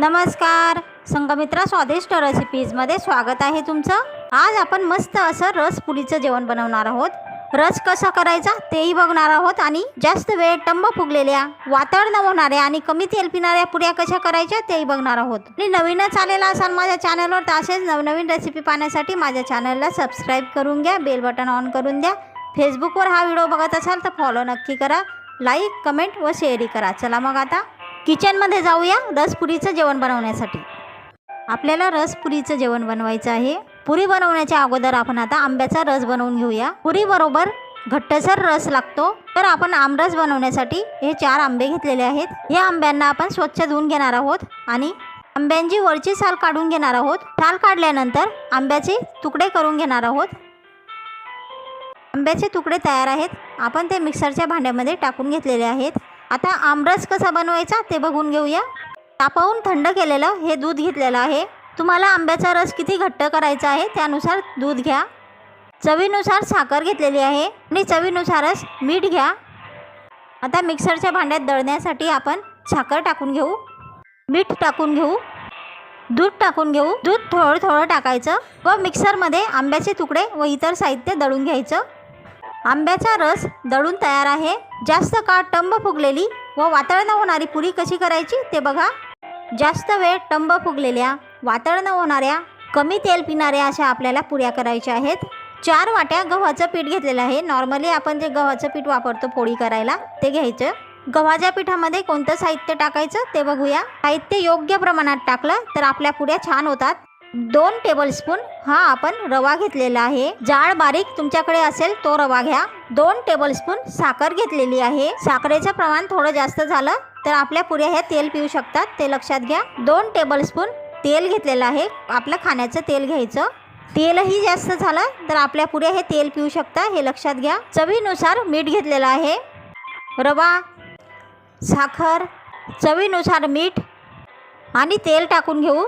नमस्कार. संगमित्रा स्वादिष्ट रेसिपीजमध्ये स्वागत आहे तुमचं. आज आपण मस्त असं रस पुडीचं जेवण बनवणार आहोत. रस कसा करायचा तेही बघणार आहोत आणि जास्त वेळ टंब फुगलेल्या वातळ न होणाऱ्या आणि कमी तेल पिणाऱ्या पुऱ्या कशा करायच्या तेही बघणार आहोत. आणि नवीनच आलेला असाल माझ्या चॅनलवर तर असेच नवनवीन रेसिपी पाहण्यासाठी माझ्या चॅनलला सबस्क्राईब करून घ्या बेल बटन ऑन करून द्या. फेसबुकवर हा व्हिडिओ बघत असाल तर फॉलो नक्की करा. लाईक कमेंट व शेअरही करा. चला मग आता. किचनमध्ये जाऊया रसपुरीचं जेवण बनवण्यासाठी. आपल्याला रसपुरीचं जेवण बनवायचं आहे. पुरी बनवण्याच्या अगोदर आपण आता आंब्याचा रस बनवून घेऊया. पुरीबरोबर घट्टसर रस लागतो. तर आपण आमरस बनवण्यासाठी हे चार आंबे घेतलेले आहेत. या आंब्यांना आपण स्वच्छ धुवून घेणार आहोत आणि आंब्यांची वरची साल काढून घेणार आहोत. साल काढल्यानंतर आंब्याचे तुकडे करून घेणार आहोत. आंब्याचे तुकडे तयार आहेत. आपण ते मिक्सरच्या भांड्यामध्ये टाकून घेतलेले आहेत. आता आमरस कसा बनवायचा ते बघून घेऊया. तापवून थंड केलेलं हे दूध घेतलेलं आहे. तुम्हाला आंब्याचा रस किती घट्ट करायचा आहे त्यानुसार दूध घ्या. चवीनुसार साखर घेतलेली आहे आणि चवीनुसारच मीठ घ्या. आता मिक्सरच्या भांड्यात दळण्यासाठी आपण साखर टाकून घेऊ. मीठ टाकून घेऊ. दूध टाकून घेऊ. दूध थोडं थोडं टाकायचं व मिक्सरमध्ये आंब्याचे तुकडे व इतर साहित्य दळून घ्यायचं. आंब्याचा रस दळून तयार आहे. जास्त काळ टंब फुगलेली व वातळ न होणारी पुरी कशी करायची ते बघा. जास्त वेळ टंब फुगलेल्या वातळ न होणाऱ्या कमी तेल पिणाऱ्या अशा आपल्याला पुऱ्या करायच्या आहेत. चार वाट्या गव्हाचं पीठ घेतलेलं आहे. नॉर्मली आपण जे गव्हाचं पीठ वापरतो पोळी करायला ते घ्यायचं. गव्हाच्या पिठामध्ये कोणतं साहित्य टाकायचं ते बघूया. साहित्य योग्य प्रमाणात टाकलं तर आपल्या पुऱ्या छान होतात. दोन टेबलस्पून हा आपण रवा घेतलेला आहे. जाळ बारीक तुमच्याकडे असेल तो रवा घ्या. दोन टेबलस्पून साखर घेतलेली आहे. साखरेचं प्रमाण थोडं जास्त झालं तर आपल्या पुऱ्या ह्या तेल पिऊ शकतात. ते लक्षात घ्या. दोन टेबलस्पून तेल घेतलेलं आहे. आपलं खाण्याचं तेल घ्यायचं. तेलही जास्त झालं तर आपल्या पुऱ्या हे तेल पिऊ शकता हे लक्षात घ्या. चवीनुसार मीठ घेतलेलं आहे. रवा साखर चवीनुसार मीठ आणि तेल टाकून घेऊ.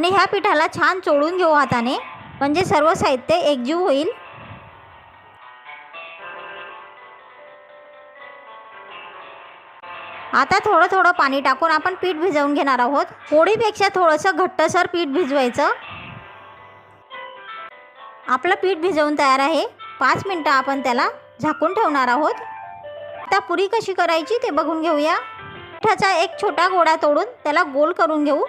आणि ह्या पिठाला छान चोळून घेऊ हाताने. म्हणजे सर्व साहित्य एकजीव होईल. आता थोडं थोडं पाणी टाकून आपण पीठ भिजवून घेणार आहोत. पोळीपेक्षा थोडंसं घट्टसर पीठ भिजवायचं. आपलं पीठ भिजवून तयार आहे. पाच मिनटं आपण त्याला झाकून ठेवणार आहोत. आता पुरी कशी करायची ते बघून घेऊया. पिठाचा एक छोटा गोळा तोडून त्याला गोल करून घेऊ.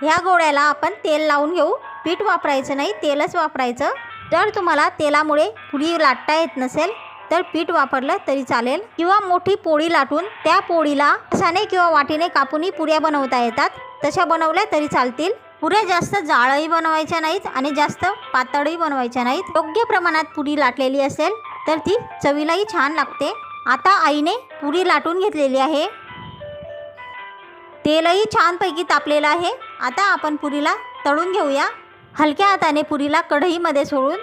ह्या गोळ्याला आपण तेल लावून घेऊ. पीठ वापरायचं नाही तेलच वापरायचं. जर तुम्हाला तेलामुळे पुरी लाटता येत नसेल तर पीठ वापरलं तरी चालेल. किंवा मोठी पोळी लाटून त्या पोळीला असाने किंवा वाटीने कापूनही पुऱ्या बनवता येतात. तशा बनवल्या तरी चालतील. पुऱ्या जास्त जाळही बनवायच्या नाहीत आणि जास्त पातळही बनवायच्या नाहीत. योग्य प्रमाणात पुरी लाटलेली असेल तर ती चवीलाही छान लागते. आता आईने पुरी लाटून घेतलेली आहे. तेलही छानपैकी तापलेलं आहे. आता आपण पुरीला तळून घेऊया. हलक्या हाताने पुरीला कढईमध्ये सोडून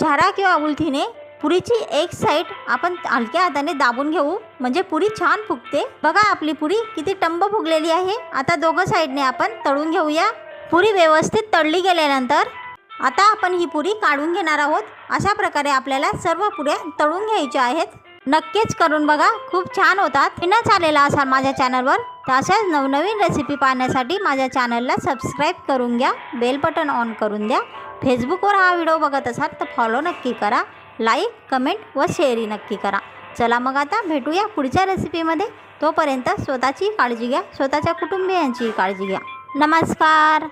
झारा किंवा उलथीने पुरीची एक साईड आपण हलक्या हाताने दाबून घेऊ. म्हणजे पुरी छान फुगते. बघा आपली पुरी किती टंब फुगलेली आहे. आता दोघं साईडने आपण तळून घेऊया. पुरी व्यवस्थित तळली गेल्यानंतर आता आपण ही पुरी काढून घेणार आहोत. अशा प्रकारे आपल्याला सर्व पुऱ्या तळून घ्यायच्या आहेत. नक्कीच करून बघा. खूप छान होतात. न आलेला असाल माझ्या चॅनलवर तर अशाच नवनवीन रेसिपी पाहण्यासाठी माझ्या चॅनलला सबस्क्राईब करून घ्या बेल बटन ऑन करून द्या. फेसबुकवर हा व्हिडिओ बघत असाल तर फॉलो नक्की करा लाईक कमेंट व शेअरही नक्की करा. चला मग आता भेटूया पुढच्या रेसिपीमध्ये तोपर्यंत स्वतःची काळजी घ्या स्वतःच्या कुटुंबियांचीही काळजी घ्या. नमस्कार!